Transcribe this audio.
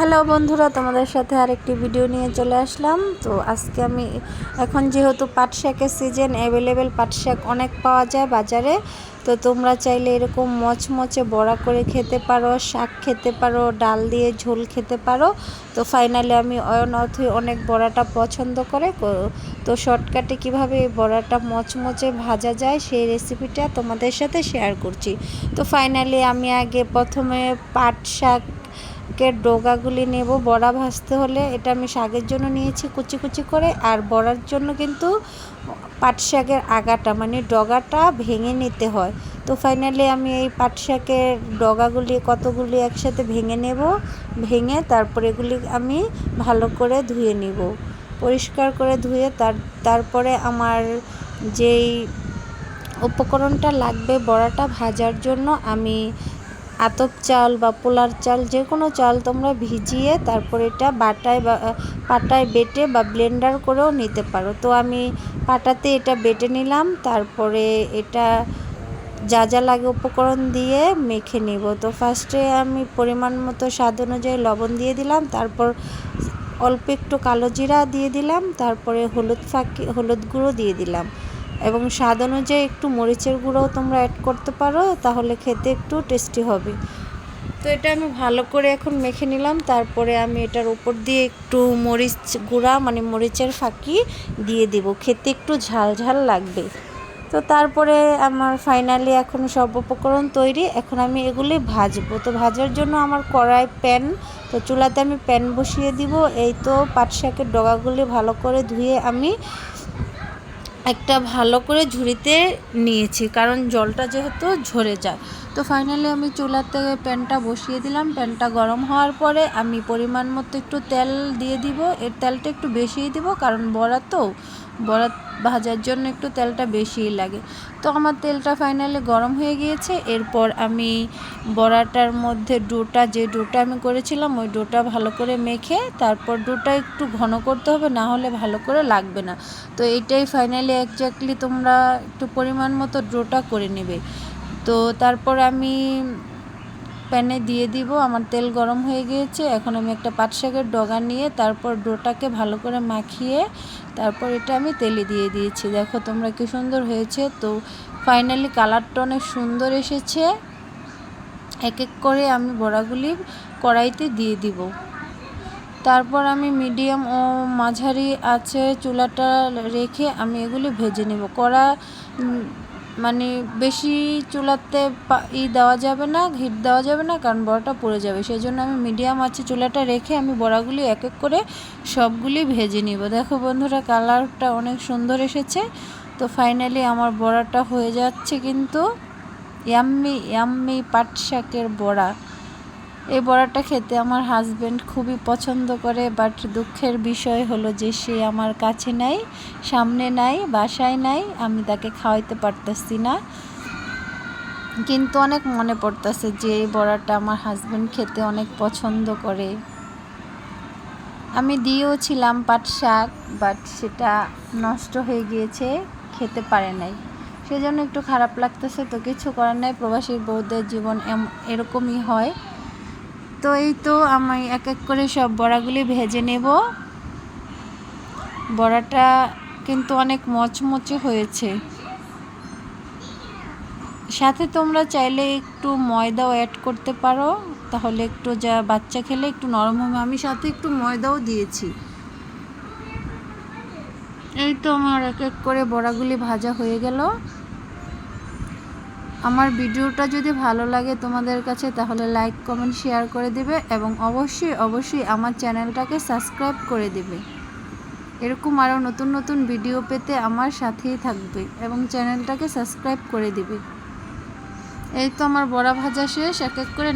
Hello বন্ধুরা, তোমাদের সাথে আরেকটি ভিডিও নিয়ে চলে আসলাম। তো আজকে আমি এখন যেহেতু পাট শাকের সিজন অ্যাভেলেবেল পাট শাক অনেক পাওয়া যায় বাজারে। তো তোমরা চাইলে এরকম মচমচে বড়া করে খেতে পারো, শাক খেতে পারো, ডাল দিয়ে ঝোল খেতে পারো। তো ফাইনালি আমি অয়ন অথই অনেক বড়াটা পছন্দ করে। তো শর্টকাটে কীভাবে এই বড়াটা মচমচে ভাজা যায় সেই রেসিপিটা তোমাদের সাথে শেয়ার করছি। তো ফাইনালি আমি আগে প্রথমে পাট শাক শাকের ডোগাগুলি নেব, বড়া ভাজতে হলে এটা আমি শাকের জন্য নিয়েছি কুচি কুচি করে, আর বড়ার জন্য কিন্তু পাট শাকের আগাটা মানে ডগাটা ভেঙে নিতে হয়। তো ফাইনালি আমি এই পাট শাকের ডগাগুলি কতগুলি একসাথে ভেঙে নেব, ভেঙে তারপর এগুলি আমি ভালো করে ধুয়ে নিব। পরিষ্কার করে ধুয়ে তার, তারপরে আমার যেই উপকরণটা লাগবে বড়াটা ভাজার জন্য আমি আতপ চাল বা পোলার চাল, যে কোনো চাল তোমরা ভিজিয়ে তারপর এটা বাটায় বা পাটায় বেটে বা ব্লেন্ডার করেও নিতে পারো। তো আমি পাটাতে এটা বেটে নিলাম, তারপরে এটা যা যা লাগে উপকরণ দিয়ে মেখে নিব। তো ফার্স্টে আমি পরিমাণ মতো স্বাদ অনুযায়ী লবণ দিয়ে দিলাম, তারপর অল্প একটু কালো জিরা দিয়ে দিলাম, তারপরে হলুদ ফাঁকি, হলুদ গুঁড়ো দিয়ে দিলাম। এবং স্বাদ অনুযায়ী একটু মরিচের গুঁড়োও তোমরা অ্যাড করতে পারো, তাহলে খেতে একটু টেস্টি হবে। তো এটা আমি ভালো করে এখন মেখে নিলাম, তারপরে আমি এটার উপর দিয়ে একটু মরিচ গুঁড়া মানে মরিচের ফাঁকি দিয়ে দিব। খেতে একটু ঝাল ঝাল লাগবে। তো তারপরে আমার ফাইনালি এখন সব উপকরণ তৈরি, এখন আমি এগুলি ভাজবো। তো ভাজার জন্য আমার কড়াই প্যান, তো চুলাতে আমি প্যান বসিয়ে দিব। এই তো পাট শাকের ডগাগুলি ভালো করে ধুয়ে আমি একটা ভালো করে ঝুড়িতে নিয়েছি কারণ জলটা যেহেতু ঝরে যায়। তো ফাইনালি আমি চুলাতে প্যানটা বসিয়ে দিলাম। প্যানটা গরম হওয়ার পরে আমি পরিমাণ মতো একটু তেল দিয়ে দিব। এর তেলটা একটু বেশিই দিব কারণ বড়া তো, বড়া ভাজার জন্য একটু তেলটা বেশিই লাগে। তো আমার তেলটা ফাইনালি গরম হয়ে গিয়েছে। এরপর আমি বড়াটার মধ্যে ডোটা, যে ডোটা আমি করেছিলাম ওই ডোটা ভালো করে মেখে তারপর ডোটা একটু ঘন করতে হবে, না হলে ভালো করে লাগবে না। তো এইটাই ফাইনালি একজাক্টলি তোমরা একটু পরিমাণ মতো ডোটা করে নেবে। তো তারপর আমি প্যানে দিয়ে দিব, আমার তেল গরম হয়ে গিয়েছে। এখন আমি একটা পাট শাকের ডগা নিয়ে তারপর ডোটাকে ভালো করে মাখিয়ে তারপর এটা আমি তেলে দিয়ে দিয়েছি। দেখো তোমরা কি সুন্দর হয়েছে। তো ফাইনালি কালারটা অনেক সুন্দর এসেছে। এক এক করে আমি বড়াগুলি কড়াইতে দিয়ে দিব। তারপর আমি মিডিয়াম ও মাঝারি আছে চুলাটা রেখে আমি এগুলি ভেজে নেব। কড়া মানে বেশি চুলাতে ই দেওয়া যাবে না, হিট দেওয়া যাবে না, কারণ বড়াটা পড়ে যাবে। সেই জন্য আমি মিডিয়াম আছে চুলাটা রেখে আমি বড়াগুলি এক এক করে সবগুলি ভেজে নিব। দেখো বন্ধুরা, কালারটা অনেক সুন্দর এসেছে। তো ফাইনালি আমার বড়াটা হয়ে যাচ্ছে কিন্তু ইয়াম্মি ইয়াম্মি পাট শাকের বড়া। এই বড়াটা খেতে আমার হাজব্যান্ড খুবই পছন্দ করে বাট দুঃখের বিষয় হলো যে সে আমার কাছে নাই, সামনে নাই, বাসায় নাই, আমি তাকে খাওয়াইতে পারতেছি না। কিন্তু অনেক মনে পড়তেছে যে এই বড়াটা আমার হাজব্যান্ড খেতে অনেক পছন্দ করে। আমি দিয়েও ছিলাম পাট শাক বাট সেটা নষ্ট হয়ে গিয়েছে, খেতে পারে নাই। সেজন্য একটু খারাপ লাগতেছে, তো কিছু করার নাই। প্রবাসীর বৌদ্ধের জীবন এরকমই হয়। তো এই তো আমি এক এক করে সব বড়াগুলি ভেজে নেব। বড়াটা কিন্তু অনেক মচমচে হয়েছে। সাথে তোমরা চাইলে একটু ময়দাও অ্যাড করতে পারো, তাহলে একটু যা বাচ্চা খেলে একটু নরম হবে। আমি সাথে একটু ময়দাও দিয়েছি। এই তো আমার এক এক করে বড়াগুলি ভাজা হয়ে গেল। আমার ভিডিওটা যদি ভালো লাগে তোমাদের কাছে, তাহলে লাইক কমেন্ট শেয়ার করে দিবে এবং অবশ্যই অবশ্যই আমার চ্যানেলটাকে সাবস্ক্রাইব করে দিবে। এরকম আরও নতুন নতুন ভিডিও পেতে আমার সাথেই থাকবে এবং চ্যানেলটাকে সাবস্ক্রাইব করে দিবে। এই তো আমার বড়া ভাজা শেষ, এক এক করে